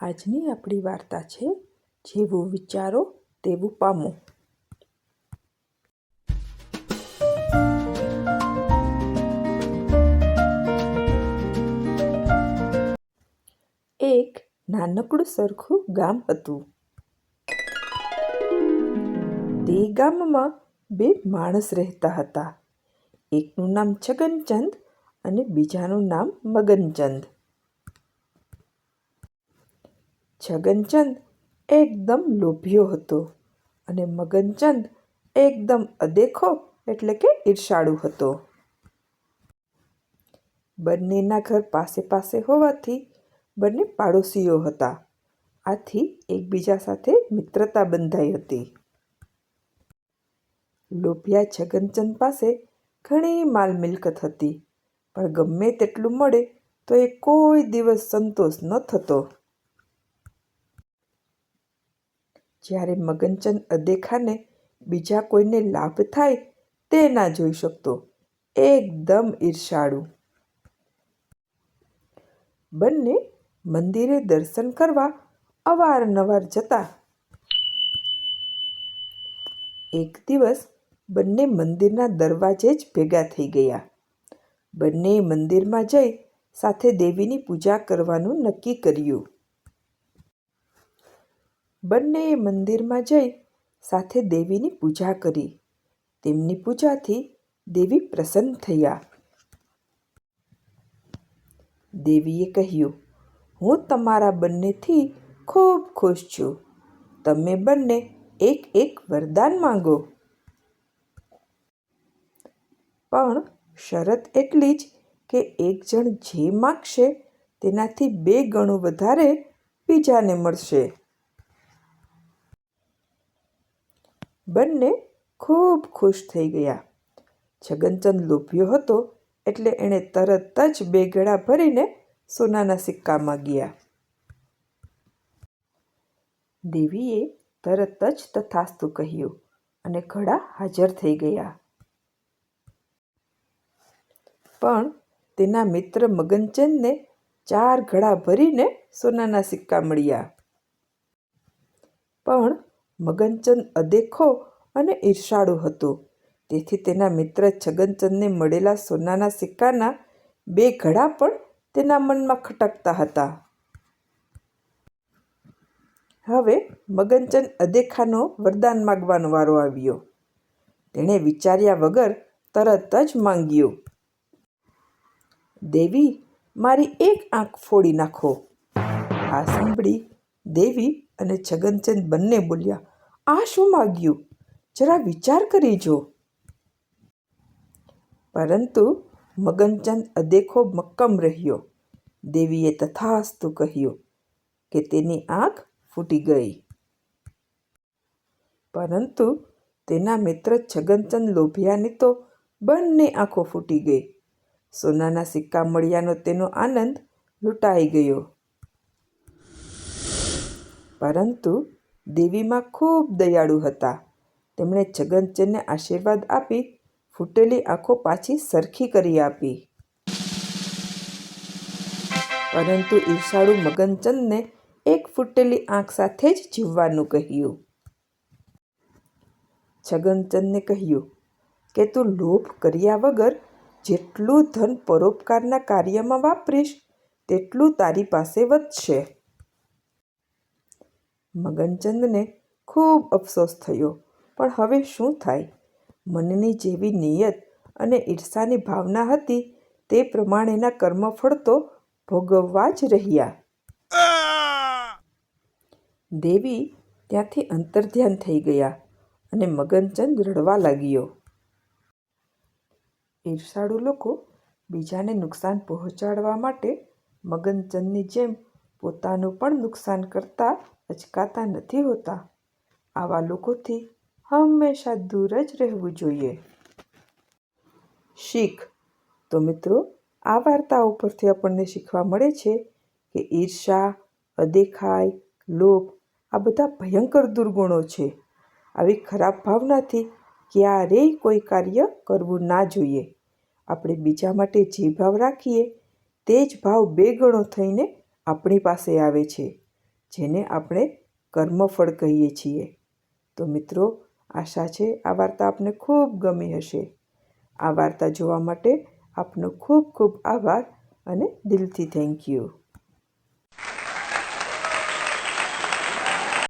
આજની આપણી વાર્તા છે, જેવું વિચારો તેવું પામો. એક નાનકડું સરખું ગામ હતું. તે ગામમાં બે માણસ રહેતા હતા. એકનું નામ છગનચંદ અને બીજાનું નામ મગનચંદ. છગનચંદ એકદમ લોભ્યો હતો અને મગનચંદ એકદમ અદેખો એટલે કે ઈર્ષાળુ હતો. બંનેના ઘર પાસે પાસે હોવાથી બંને પાડોશીઓ હતા. આથી એકબીજા સાથે મિત્રતા બંધાઈ હતી. લોભિયા છગનચંદ પાસે ઘણી માલ મિલકત હતી, પણ ગમે તેટલું મળે તો એ કોઈ દિવસ સંતોષ ન થતો. જ્યારે મગનચંદ અદેખાને બીજા કોઈને લાભ થાય તે ના જોઈ શકતો. એકદમ ઈર્ષાળુ. બંને મંદિરે દર્શન કરવા અવારનવાર જતા. એક દિવસ બંને મંદિરના દરવાજે જ ભેગા થઈ ગયા. બંને મંદિરમાં જઈ સાથે દેવીની પૂજા કરવાનું નક્કી કર્યું. બંનેએ મંદિરમાં જઈ સાથે દેવીની પૂજા કરી. તેમની પૂજાથી દેવી પ્રસન્ન થયા. દેવીએ કહ્યું, હું તમારા બંનેથી ખૂબ ખુશ છું. તમે બંને એક એક વરદાન માંગો. પણ શરત એટલી જ કે એક જણ જે માગશે તેનાથી બે ગણું વધારે બીજાને મળશે. બંને ખૂબ ખુશ થઈ ગયા. છગનચંદ લોભ્યો હતો એટલે એણે તરત જ બે ગળા ભરીને સોનાના સિક્કા માગ્યા દેવીએ તરત જ તથાસ્તુ કહ્યું અને ઘડા હાજર થઈ ગયા. પણ તેના મિત્ર મગનચંદને ચાર ઘડા ભરીને સોનાના સિક્કા મળ્યા. પણ મગનચંદ અદેખો અને ઈર્ષાળુ હતો. તેથી તેના મિત્ર છગનચંદને મળેલા સોનાના સિક્કાના બે ઘડા પણ તેના મનમાં ખટકતા હતા. હવે મગનચંદ અદેખાનો વરદાન માગવાનો વારો આવ્યો. તેણે વિચાર્યા વગર તરત જ માંગ્યું, દેવી, મારી એક આંખ ફોડી નાખો. આ સાંભળી દેવી અને છગનચંદ બંને બોલ્યા, આ શું માગ્યું? જરા વિચાર કરી જો. પરંતુ મગનચંદ અદેખો મક્કમ રહ્યો. દેવીએ તથાસ્તુ કહ્યું કે તેની આંખ ફૂટી ગઈ. પરંતુ તેના મિત્ર છગનચંદ લોભિયાની તો બંને આંખો ફૂટી ગઈ. સોનાના સિક્કા મળ્યાનો તેનો આનંદ લૂંટાઈ ગયો. પરંતુ દેવીમાં ખૂબ દયાળુ હતા. તેમણે છગનચંદને આશીર્વાદ આપી ફૂટેલી આંખો પાછી સરખી કરી આપી. પરંતુ ઈર્ષાળુ મગનચંદને એક ફૂટેલી આંખ સાથે જ જીવવાનું કહ્યું. છગનચંદને કહ્યું કે, તું લોભ કર્યા વગર જેટલું ધન પરોપકારના કાર્યમાં વાપરીશ, તેટલું તારી પાસે વધશે. મગનચંદને ખૂબ અફસોસ થયો. પણ હવે શું થાય? મનની જેવી નિયત અને ઈર્ષાની ભાવના હતી તે પ્રમાણેના કર્મફળ તો ભોગવવા જ રહ્યા. દેવી ત્યાંથી અંતર્ધ્યાન થઈ ગયા અને મગનચંદ રડવા લાગ્યો. ઈર્ષાળુ લોકો બીજાને નુકસાન પહોંચાડવા માટે મગનચંદની જેમ પોતાનું પણ નુકસાન કરતા અચકાતા નથી હોતા. આવા લોકોથી હંમેશા દૂર જ રહેવું જોઈએ. શીખ. તો મિત્રો, આ વાર્તા ઉપરથી આપણને શીખવા મળે છે કે ઈર્ષા, અદેખાઈ, લોભ આ બધા ભયંકર દુર્ગુણો છે. આવી ખરાબ ભાવનાથી ક્યારેય કોઈ કાર્ય કરવું ના જોઈએ. આપણે બીજા માટે જે ભાવ રાખીએ, તે જ ભાવ બે ગણો થઈને આપણી પાસે આવે છે. જેને આપણે કર્મફળ કહીએ છીએ. તો મિત્રો, આશા છે આ વાર્તા આપને ખૂબ ગમી હશે. આ વાર્તા જોવા માટે આપનો ખૂબ ખૂબ આભાર અને દિલથી થેન્ક યુ